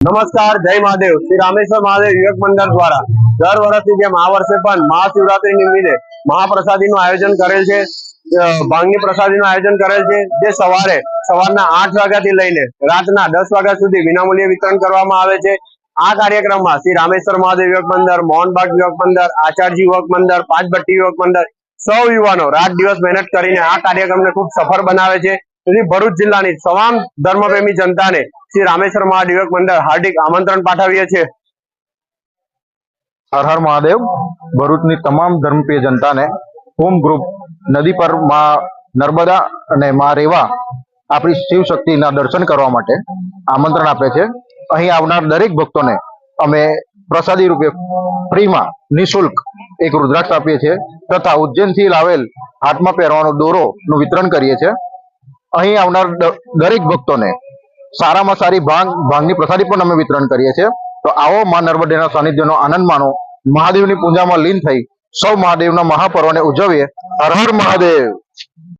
નમસ્કાર, જય મહાદેવ. શ્રી રામેશ્વર મહાદેવ યુવક મંડળ દ્વારા દર વર્ષની જેમ આ વર્ષે પણ મહાશિવરાત્રી નિમિત્તે મહાપ્રસાદીનું આયોજન કરેલ છે. ભાંગની પ્રસાદીનું આયોજન કરેલ છે. જે સવારે, સવારના આઠ વાગ્યાથી લઈને રાતના દસ વાગ્યા સુધી વિનામૂલ્યે વિતરણ કરવામાં આવે છે. આ કાર્યક્રમમાં શ્રી રામેશ્વર મહાદેવ યુવક મંડળ, મોહનબાગ યુવક મંડળ, આચાર્ય યુવક મંડળ, પાંચભટ્ટી યુવક મંડળ, સૌ યુવાનો રાત દિવસ મહેનત કરીને આ કાર્યક્રમને ખૂબ સફળ બનાવે છે. તેથી ભરૂચ જિલ્લાની તમામ ધર્મપ્રેમી જનતાને શ્રી રામેશ્વર મહાદેવક મંડળ હાર્દિક આમંત્રણ પાઠવીએ છીએ. હર હર મહાદેવ. ભરૂચની તમામ ધર્મપ્રિય જનતાને હોમ ગ્રુપ નદી પરમાં નર્મદા અને માં રેવા આપણી શિવ શક્તિના દર્શન કરવા માટે આમંત્રણ આપે છે. અહીં આવનાર દરેક ભક્તોને અમે પ્રસાદી રૂપે ફ્રીમાં નિઃશુલ્ક એક રુદ્રાક્ષ આપીએ છીએ તથા ઉજ્જૈનથી લાવેલ હાથમાં પહેરવાનો દોરોનું વિતરણ કરીએ છીએ. અહીં આવનાર દરેક ભક્તોને સારામાં સારી ભાંગ, ભાંગની પ્રસાદી પણ અમે વિતરણ કરીએ છીએ. તો આવો માં નર્મદેના સાનિધ્યનો આનંદ માણો. મહાદેવની પૂજામાં લીન થઈ સૌ મહાદેવના મહાપર્વને ઉજવીએ. હર હર મહાદેવ.